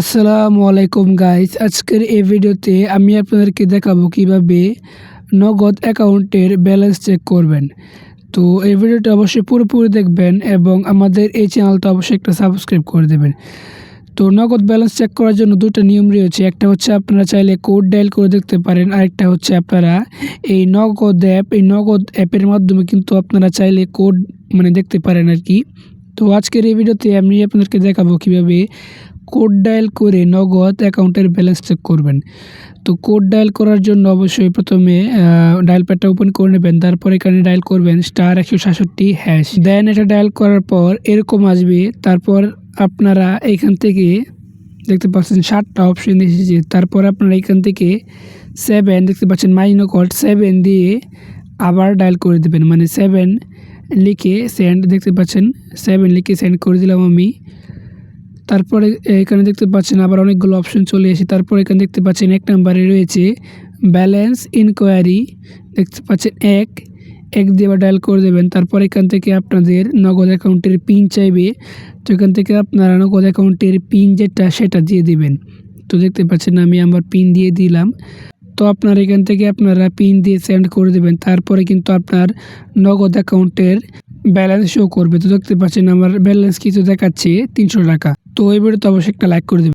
আসসালামু আলাইকুম গাইস আজকের এই ভিডিওতে আমি আপনাদেরকে দেখাবো কীভাবে নগদ অ্যাকাউন্টের ব্যালেন্স চেক করবেন। তো এই ভিডিওটা অবশ্যই পুরোপুরি দেখবেন এবং আমাদের এই চ্যানেলটা অবশ্যই একটা সাবস্ক্রাইব করে দেবেন। তো নগদ ব্যালেন্স চেক করার জন্য দুটো নিয়ম রয়েছে। একটা হচ্ছে আপনারা চাইলে কোড ডায়াল করে দেখতে পারেন, আরেকটা হচ্ছে আপনারা এই নগদ অ্যাপ, এই নগদ অ্যাপের মাধ্যমে কিন্তু আপনারা চাইলে কোড মানে দেখতে পারেন আর কি। তো আজকের এই ভিডিওতে আমি আপনাদেরকে দেখাবো কীভাবে কোড ডায়াল করে নগদ অ্যাকাউন্টের ব্যালেন্স চেক করবেন। তো কোড ডায়াল করার জন্য অবশ্যই প্রথমে ডায়াল প্যাডটা ওপেন করে নেবেন, তারপর এখানে ডায়াল করবেন স্টার একশো সাতষট্টি হ্যাশ। দেন এটা ডায়াল করার পর এরকম আসবে, তারপর আপনারা এখান থেকে দেখতে পাচ্ছেন সাতটা অপশন এসেছে, তারপর আপনারা এখান থেকে সেভেন দেখতে পাচ্ছেন মাইনো কল সেভেন দিয়ে আবার ডায়াল করে দেবেন। মানে সেভেন লিখে সেন্ড দেখতে পাচ্ছেন সেভেন লিখে সেন্ড করে দিলাম আমি। তারপরে এখানে দেখতে পাচ্ছেন আবার অনেকগুলো অপশন চলে এসে, তারপর এখানে দেখতে পাচ্ছেন এক নাম্বারে রয়েছে ব্যালেন্স ইনকোয়ারি দেখতে পাচ্ছেন এক এক দিয়ে আবার ডায়াল করে দেবেন। তারপর এখান থেকে আপনাদের নগদ অ্যাকাউন্টের পিন চাইবে, তো এখান থেকে আপনারা নগদ অ্যাকাউন্টের পিন যেটা সেটা দিয়ে দিবেন। তো দেখতে পাচ্ছেন আমি আমার পিন দিয়ে দিলাম। তো আপনার এখান থেকে আপনারা পিন দিয়ে সেন্ড করে দেবেন। তারপরে কিন্তু আপনার নগদ অ্যাকাউন্টের ব্যালেন্স শো করবে। তো দেখতে পাচ্ছেন আমার ব্যালেন্স কিছু দেখাচ্ছে তিনশো টাকা। তো এবারে তো অবশ্যই একটা লাইক করে দেবেন।